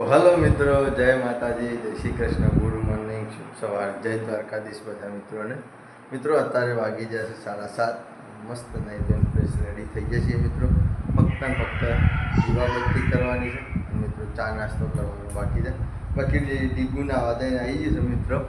Hello મિત્રો જય માતાજી જય શ્રી કૃષ્ણ ગુડ મોર્નિંગ શુભ સવાર જય દ્વારકાધીશ બધા મિત્રોને. મિત્રો અત્યારે વાગી જશે સાડા સાત. મસ્ત નહીં તેમ ફ્રેશ રેડી થઈ જશે મિત્રો. ફક્ત ફક્ત દીવાબત્તી કરવાની છે. મિત્રો ચા નાસ્તો કરવાનો બાકી છે. બાકી જે ડીગુ ના વાદે આવી જશે મિત્રો.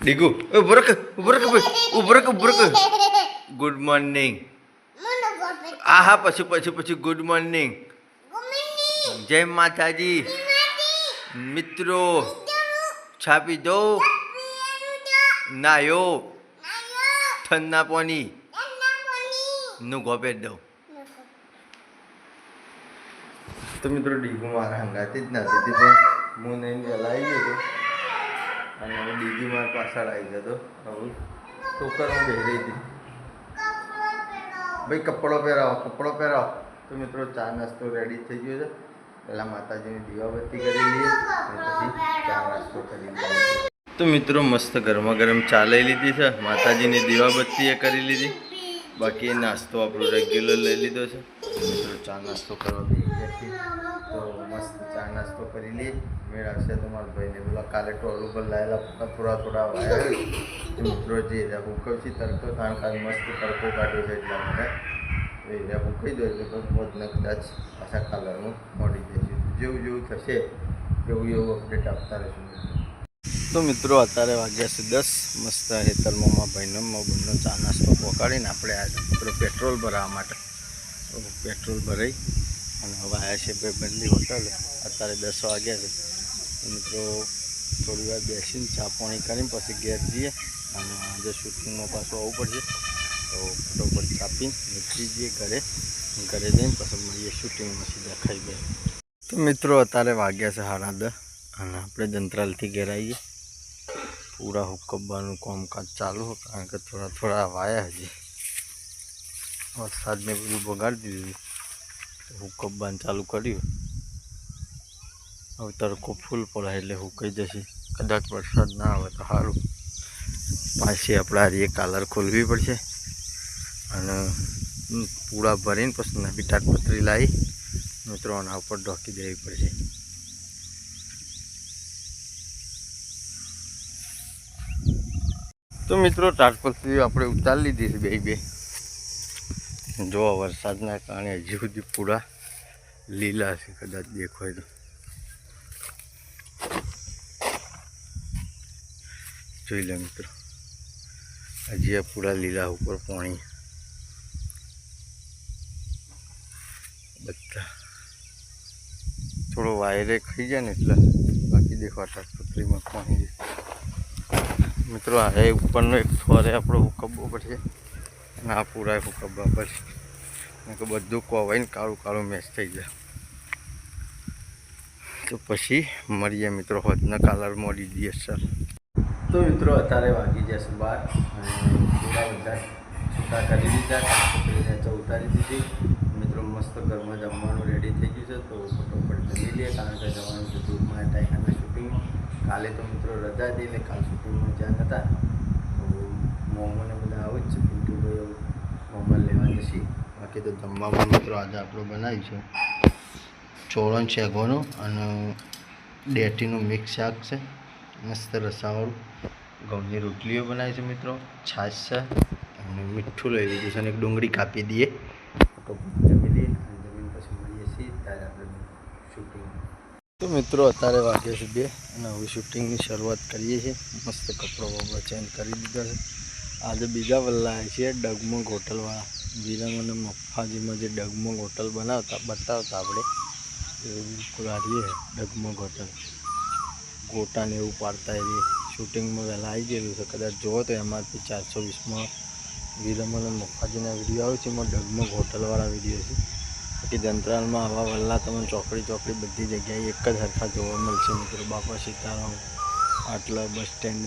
ડીગુ ઉભરક ઉભરક ઉભરક રખ ઊભો રખ ઊભો રખ ગુડ મોર્નિંગ આ હા પછી પછી પછી ગુડ મોર્નિંગ જય માતાજી. મિત્રો, છાપી દો. નાયો. ઠંડા પાણી. નું ગોપે દઉં. તો મિત્રો, ડીગુ મારા હંગાતી જ નથી હતી, પણ હું નહીં પહેલાં આવી ગયો હતો અને હવે ડીગી મારા પાછળ આવી ગયો જતો હવે ટોકરમાં બેહરી હતી. ભાઈ, કપડો પહેરાવો કપડો પહેરાવો. તો મિત્રો, ચા નાસ્તો રેડી થઈ ગયો છે. પહેલાં માતાજીની દીવાબત્તી કરી લઈએ અને પછી ચા નાસ્તો કરી લઈએ તો મિત્રો મસ્ત ગરમા ગરમ ચા લઈ લીધી છે. માતાજીની દીવાબત્તી એ કરી લીધી. બાકી નાસ્તો આપણો રેગ્યુલર લઈ લીધો છે. મિત્રો ચા નાસ્તો કરવા બેસી તો મસ્ત ચા નાસ્તો કરી લઈએ. મેળ આવશે તો મારા ભાઈને બોલા કાલે ટોલ ઉપર લાયેલા થોડા થોડા વાયા. મિત્રો જે રહ્યા ભૂકવથી તડકો કારણ કે મસ્ત તડકો કાઢ્યો છે એટલા માટે. તો હું કહી દઉં એટલે મોજને કદાચ પાછા કલરમાં મળી જશે જેવું જેવું થશે, એવું એવું અપડેટ આપતા રહીશું તો મિત્રો, અત્યારે વાગ્યા છે દસ. મસ્ત હેતરમાં ભાઈનો બંને ચા નાસ્તો પહોંચાડીને આપણે આજે મિત્રો પેટ્રોલ ભરાવવા માટે પેટ્રોલ ભરાઈ. અને હવે આવ્યા છે ભાઈ બંદી હોટલ. અત્યારે દસ વાગ્યા છે. મિત્રો, થોડી વાર બેસીને ચા પાણી કરીને પછી ઘેર જઈએ. અને આજે શૂટિંગમાં પાછું આવવું પડશે. તો ફટોફટ કાપી નીકળી જઈએ ઘરે. ઘરે જઈને પછી મળીએ શૂટિંગમાં સીધા ખાઈ ગયા તો મિત્રો, અત્યારે વાગ્યા છે સાડા દસ અને આપણે જંત્રાલથી ઘેર આવીએ. પૂરા હુકબ્બાનું કામકાજ ચાલુ કારણ કે થોડા થોડા વાયા હજી. વરસાદને બધું બગાડી દીધું. હુકબ્બાને ચાલુ કર્યું. હવે તડકો ફૂલ પડે એટલે હુકાઈ જશે કદાચ વરસાદ ના આવે તો સારું. પાછી આપણે આ કાલર ખોલવી પડશે. અને પૂળા ભરીને પછી નવી તાટપત્રી લાવી, મિત્રો આના ઉપર ઢોકી દેવી પડશે. તો મિત્રો તાટપત્રી આપણે ઉતારી લીધી છે બે બે. જો વરસાદના કારણે હજી સુધી પૂરા લીલા છે, કદાચ દેખાય તો. જોઈ લે મિત્રો, હજી આ પૂરા લીલા ઉપર પાણી બધા. થોડો વાયરે ખાઈ જાય ને એટલે બાકી દેખવા તાટપત્રીમાં પાણી મિત્રો, આ એ ઉપરનો એક ફરે આપણો હુકબ્બો પડશે અને આ પૂરા હુકવવા પડશે કે બધું કોવાઈને કાળું કાળું મેચ થઈ જાય. તો પછી મળીએ મિત્રો હોજના કાલર મોડી દઈએ સર. તો મિત્રો, અત્યારે વાગી જશે બાર અને થોડા બધા છૂટા કરી દીધા. છોકરીને તો ઉતારી દીધી. મસ્ત ઘરમાં જમવાનું રેડી થઈ ગયું છે, તો ફટોફટ જમી લઈએ. કારણ કે જવાનું છે ધૂપમાં ટાઈખાના શૂટિંગમાં કાલે તો મિત્રો રજા હતી, એટલે કાલ શૂટિંગમાં જ્યાં હતા તો મોમોને બધા આવું જ છે પિન્ટુભાઈ મોમો લેવા જશે. બાકી તો જમવામાં મિત્રો આજે આપણું બનાવ્યું છે. ચોળણ શેગવાનું અને ડેટીનું મિક્સ શાક છે. મસ્ત રસાવાળું. ઘઉંની રોટલીઓ બનાવી છે મિત્રો. છાશ છે. અને મીઠું લઈ લીધું છે અને એક ડુંગળી કાપી દઈએ. તો જમી લઈએ અને જમીન પછી મળીએ છીએ ત્યારે આપણે શૂટિંગ તો મિત્રો, અત્યારે વાગે છે બે અને હવે શૂટિંગની શરૂઆત કરીએ છીએ. મસ્ત કપડો બપડો ચેન્જ કરી દીધા છે. આજે બીજા વલ્લા આવ્યા છીએ ડગમગ હોટલવાળા. વિરમ અને મફાજીમાં જે ડગમગ હોટલ બનાવતા, બતાવતા આપણે. એ બિલકુલ આવીએ ડગમગ હોટલ. ગોટાને એવું પાડતા એ શૂટિંગમાં વહેલા આવી ગયેલું છે. કદાચ જુઓ તો એમાંથી ચારસો વીસમાં વિરમ અને મફાજીના વીડિયો આવે છે. એમાં ડગમગ હોટલવાળા વીડિયો છે. બાકી જંત્રાલમાં આવા વલ્લા તમને ચોકડી ચોકડી બધી જગ્યાએ એક જ હરખા જોવા મળશે મિત્રો. બાપા સીતારામ, આટલા બસ સ્ટેન્ડ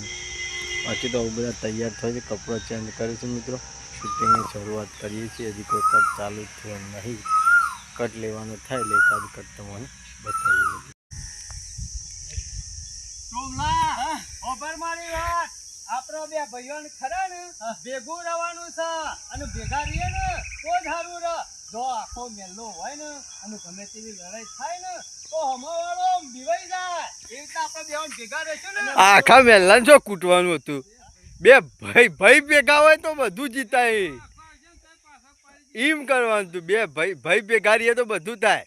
બાકી તો આવું બધા તૈયાર થાય છે, કપડો ચેન્જ કરે છે મિત્રો. શૂટિંગની શરૂઆત કરીએ છીએ. હજી કોઈ કટ ચાલુ થયો નહીં. કટ લેવાનો થાય એટલે એકાદ કટ તમને બતાવીએ આપણો બે ભાઈઓને ખરા ને? ભેગું રહેવાનું છે અને ભેગા રહીએ ને તો જ સારું રહ. જો આખો મેલ્લો હોય ને અને ગમે તેવી લડાઈ થાય ને તો હમાવાળો જણ ભેગા રહેશું ને. આખા મહેલાને જો કૂટવાનું હતું. બે ભાઈ ભાઈ ભેગા હોય તો બધું જીતાય. એમ કરવાનું હતું. બે ભાઈ ભાઈ ભેગા રહીએ તો બધું થાય.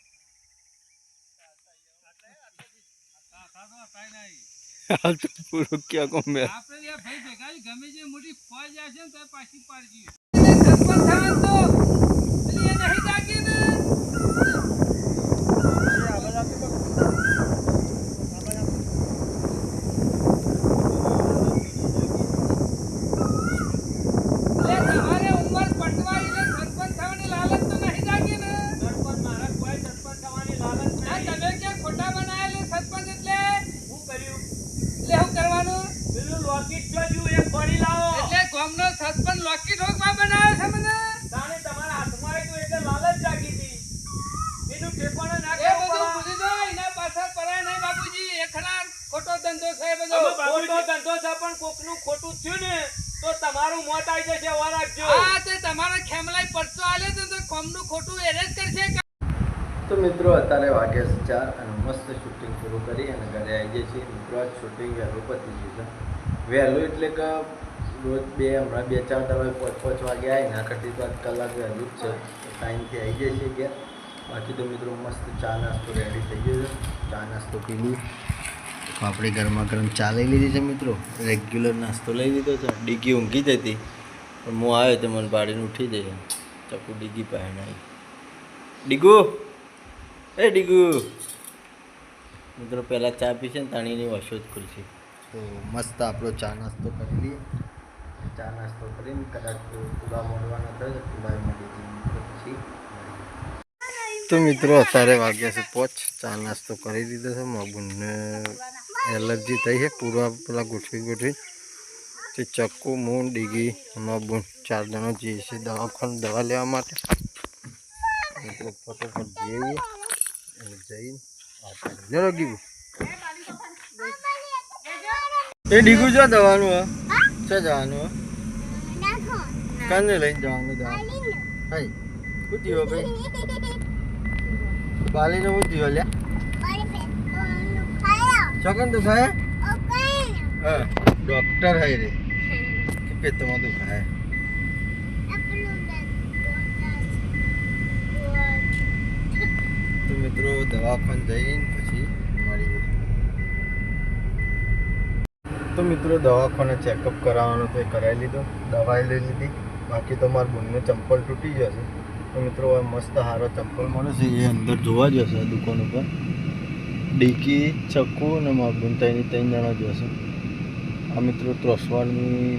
હાલ તો પૂરું ક્યાં કોમ આપણે ભાઈ ભેગા ગમે તે મોટી ફોજ આવશે ને તો પાછી પાડજી સરપંચ થવાનું તો પેલી એ નહીં જાગી ને એટલે તમારે ઉંમર પટવાઈ એટલે સરપંચ થવાની લાલચ તો નહીં જાગી ને સરપંચ મારા કોઈ સરપંચ થવાની લાલચ નહીં તમે કે ખોટા બનાયેલી સરપંચ એટલે હું કર્યું એટલે શું કરવાનું પેલું લોકેટ જોયું એક ભરી લાવો એટલે ગામનો સરપંચ લોકેટ હોકમાં બનાવ્યો છે મને તાણે તમારા હાથમાં આવ્યું એટલે લાલચ જાગી હતી એનું ઠેકાણું ના એ બધું ભૂલી દો એના પાછળ પરાય નહીં બાબુજી એ ખરા ખોટો ધંધો છે એ બધો ખોટો ધંધો છે પણ કોકનું ખોટું થયું ને તો તમારું મોત આવી જશે વાર રાખજો હા તે તમારો ખેમલાઈ પરચો આલે તો તો કોમનું ખોટું એરેજ કરશે તો મિત્રો અત્યારે વાગ્યા છે ચાર અને મસ્ત શૂટિંગ પૂરું કરી અને ઘરે આવી જઈએ છીએ. મિત્રો આજ શૂટિંગ વહેલું પતી ગયું છે. વહેલું એટલે કે રોજ બે હમણાં બે ચાર તમે પાંચ પાંચ વાગે આવી ના કરતી તો આજ કલાક વહેલું જ છે. ટાઈમથી આવી જઈએ છીએ ઘેર. બાકી તો મિત્રો મસ્ત ચા નાસ્તો રેડી થઈ ગયો છે. ચા નાસ્તો પી લીધું આપણે ગરમા ગરમ ચા લઈ લીધી છે મિત્રો. રેગ્યુલર નાસ્તો લઈ લીધો છે. ડીગી ઊંઘી જ હતી. પણ હું આવ્યો તો મને બાળીને ઉઠી જઈએ ચકુ ડીગી પહેણ આવી ડીગુ! એ ડીગુ! મિત્રો, પહેલાં ચા પીશે ને તાણીની વશો જ ખુલશે તો મસ્ત આપણો ચા નાસ્તો કરી લઈએ. ચા નાસ્તો કરીને કદાચ પૂરા મોડવાના થયો પૂરા મળી જઈએ પછી. તો મિત્રો અત્યારે વાગ્યા છે પોચ. ચા નાસ્તો કરી દીધો છે. મગુને એલર્જી થઈ છે. પૂરા પેલા ગોઠવી ગોઠવી. તે ચક્કુ મૂન ડીગી મગુન ચાર જણો જઈએ છીએ દવાખાને દવા લેવા માટે. મિત્રો ફટોફટ જઈએ જઈને ગીગું. એ ડીગું જો દવાનું હા? શું જવાનું હા? કાને લઈને જવાનું દવા? હા શું થયું ભાઈ બાલીને શું થયું લ્યા ચોકન દુખાય હા ડોક્ટર હૈ રે. કે પેટમાં દુખાય? તો મિત્રો દવાખાને જઈને પછી મળીએ તો મિત્રો દવાખાને ચેકઅપ કરાવવાનો તો એ કરાવી લીધો. દવાઈ લઈ લીધી. બાકી તો મારા બુનનું ચંપલ તૂટી જશે તો મિત્રો મસ્ત સારો ચંપલ મળે છે. એ અંદર જોવા જશે દુકાન ઉપર. ડીકી, ચક્કુ અને મગુન ત્રણ ત્રણ જણા જશે આ મિત્રો ત્રોસવાડની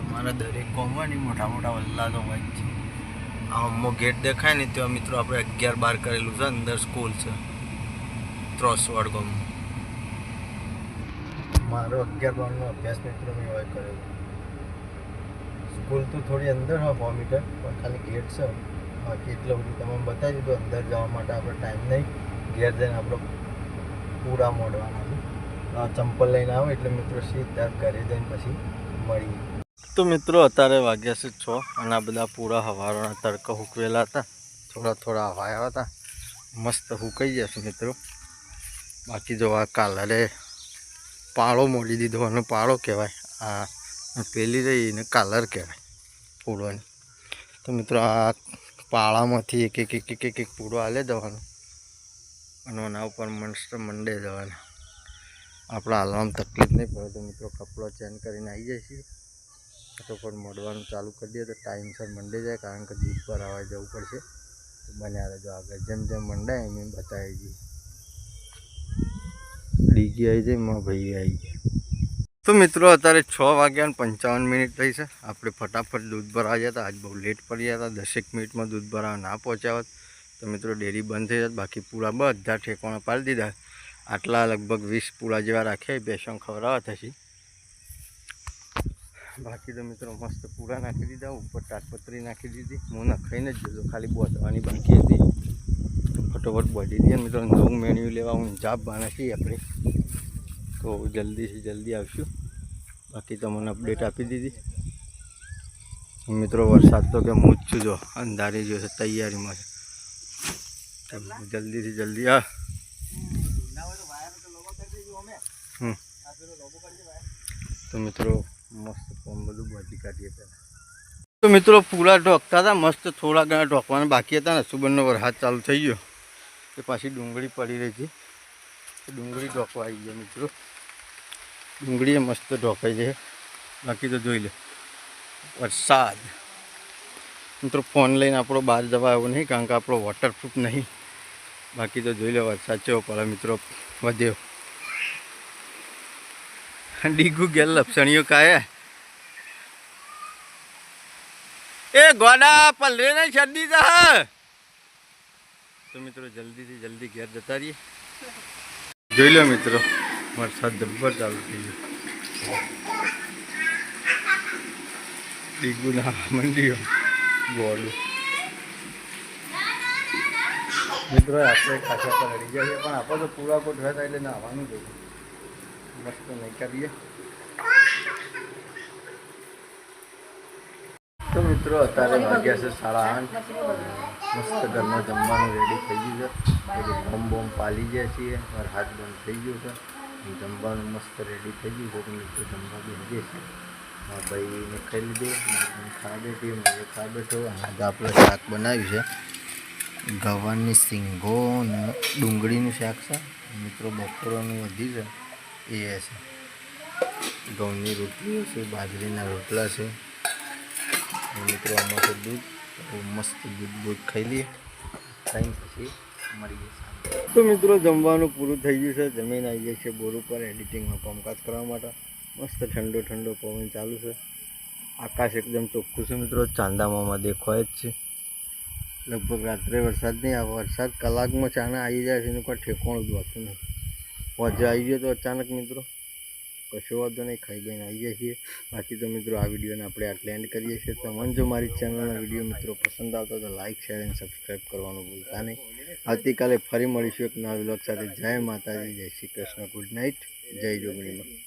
અમારા દરેક કોમવાની મોટા મોટા વલ્લાદો હોય છે. આ અમો ગેટ દેખાય ને ત્યાં મિત્રો આપણે અગિયાર બાર કરેલું છે, અંદર સ્કૂલ છે. ત્રોસવાડ ગામ મારો અગિયાર બારનો અભ્યાસ મિત્રો મેં હોય કરેલો. સ્કૂલ તો થોડી અંદર હોય સો મીટર પણ ખાલી ગેટ છે. બાકી એટલું બધું તમે બતાવી દીધું, અંદર જવા માટે આપણે ટાઈમ નહીં. ઘેર જઈને આપણે પૂરા મોડવાના છે. ચંપલ લઈને આવો, એટલે મિત્રો સીધા ઘરે જઈને પછી મળીએ. તો મિત્રો અત્યારે વાગ્યા છે છ અને આ બધા પૂરા હવારોના તડકો હુકવેલા હતા. થોડા થોડા હવાયા હતા. મસ્ત હુકાઈ જશે મિત્રો. બાકી જો આ કાલરે પાળો મોડી દીધો અને પાળો કહેવાય. આ પેલી રહી એને કાલર કહેવાય, પૂડવાની. તો મિત્રો આ પાળામાંથી એક એક એક એક એક એક પૂળો હાલે દેવાનો. અને એના ઉપર મસ્ત મંડે દેવાના. આપણે હાલવામાં તકલીફ નહીં પડે તો મિત્રો કપડો ચેન્જ કરીને આવી જઈશું ફટોફટ મોડવાનું ચાલુ કરી દઈએ તો ટાઈમસર મંડે જાય, કારણ કે દૂધ પર આવવા જવું પડશે. તો બન્યા રહેજો આગળ જેમ જેમ મંડાય એમ એમ બતાવી દઈએ. ડીગી આવી જાય માં ભાઈ આવી ગયા. તો મિત્રો, અત્યારે છ વાગ્યા પંચાવન મિનિટ થઈ છે. આપણે ફટાફટ દૂધ ભરાવા જતા આજ બહુ લેટ પડી ગયા હતા. દસેક મિનિટમાં દૂધ ભરાવા ના પહોંચ્યા તો મિત્રો ડેરી બંધ થઈ જાત. બાકી પૂળા બધા ઠેકોણા પાડી દીધા. આટલા લગભગ વીસ પૂળા જેવા રાખ્યા બેસણ ખવડાવવા થશે. બાકી તો મિત્રો, મસ્ત પૂરા નાખી દીધા. ઉપર તાટપત્રી નાખી દીધી. હું નખાઈને જ જતો ખાલી બોધવાની બાકી હતી. ફટોફટ બોધી દઈએ મિત્રો. નવું મેન્યુ લેવા હું જાપ છીએ આપણે. તો જલ્દીથી જલ્દી આવશું. બાકી તમને અપડેટ આપી દીધી. મિત્રો, વરસાદ તો કે હું જ જો અંધારી જો છે, તૈયારીમાં છે. જલ્દીથી જલ્દી આ તો મિત્રો, મસ્ત કોમ બધું બધી કાઢીએ પહેલાં. તો મિત્રો, પૂરા ઢોકતા હતા, મસ્ત થોડા ઘણા ઢોકવાના બાકી હતા ને સુબનનો વરસાદ ચાલુ થઈ ગયો. એ પાછી ડુંગળી પડી રહી હતી ડુંગળી ઢોકવા આવી ગયા મિત્રો. ડુંગળી મસ્ત ઢોકાઈ છે બાકી તો જોઈ લે, વરસાદ. મિત્રો, ફોન લઈને આપણો બહાર જવા આવ્યો નહીં, કારણ કે આપણો વોટરપ્રૂફ નહીં. બાકી તો જોઈ લે, વરસાદ ચેવો પડે મિત્રો, વધ્યો. ડીગુ ગેલ લપસણીઓ કાયા એ ગોડા પલરે ને શરદી તા તો મિત્રો, જલ્દીથી જલ્દી ઘેર જતા રહીએ. જોઈ લો મિત્રો. વરસાદ જબ્બર ચાલુ થઈ ગયો. ડીગુના મંડીઓ, ગોળું. મિત્રો આપણે ખાસા પર અડી ગયા છે પણ આપણે તો પૂરા કોટ હતા એટલે નાવાનું જોઈએ મસ્ત નહીં કરીએ તો મિત્રો, અત્યારે વાગ્યા છે સાડા આઠ. મસ્ત ઘરમાં જમવાનું રેડી થઈ ગયું છે. બધું બોમ બોમ પાલી ગયા છીએ. હાથ બંધ થઈ ગયો છે. જમવાનું મસ્ત રેડી થઈ ગયું છે. તો જમવા બેસીએ છે. મારા ભાઈને ખાઈ લીધું ખા બેઠી મારે ખા બેઠો આજે આપણે શાક બનાવ્યું છે. ગવારની સિંગો ડુંગળીનું શાક છે. મિત્રો, બપોરોનું વધી છે. એ છે. ઘઉંની રોટલીઓ છે, બાજરીના રોટલા છે. મિત્રો, આમાં તો દૂધ, મસ્ત દૂધ દૂધ ખાઈ લઈએ. ખાઈને પછી મળીએ સાંજે. તો મિત્રો જમવાનું પૂરું થઈ ગયું છે. જમીન આવી ગઈ છે બોર ઉપર, એડિટિંગમાં કામકાજ કરવા માટે. મસ્ત ઠંડો ઠંડો પવન ચાલુ છે. આકાશ એકદમ ચોખ્ખું છે મિત્રો. ચાંદામામાં દેખાય જ છે. લગભગ રાત્રે વરસાદ નહીં આવે. વરસાદ કલાકમાં ચાના આવી જાય છે. એનું કોઈ ઠેકોણું જ હોતું નહીં વજે આવી ગયો તો અચાનક મિત્રો. કશો વાંધો નહીં ખાઈ બહેન આવી જાય છીએ. બાકી તો મિત્રો, આ વિડીયોને આપણે આટલે એન્ડ કરીએ છીએ. તમને જો મારી ચેનલના વીડિયો મિત્રો. પસંદ આવતો તો લાઇક શેર અને સબસ્ક્રાઈબ કરવાનું ભૂલતા નહીં. આવતીકાલે ફરી મળીશું એક નવા વિલોક સાથે. જય માતાજી, જય શ્રી કૃષ્ણ. ગુડ નાઇટ જય જોગણીમાં.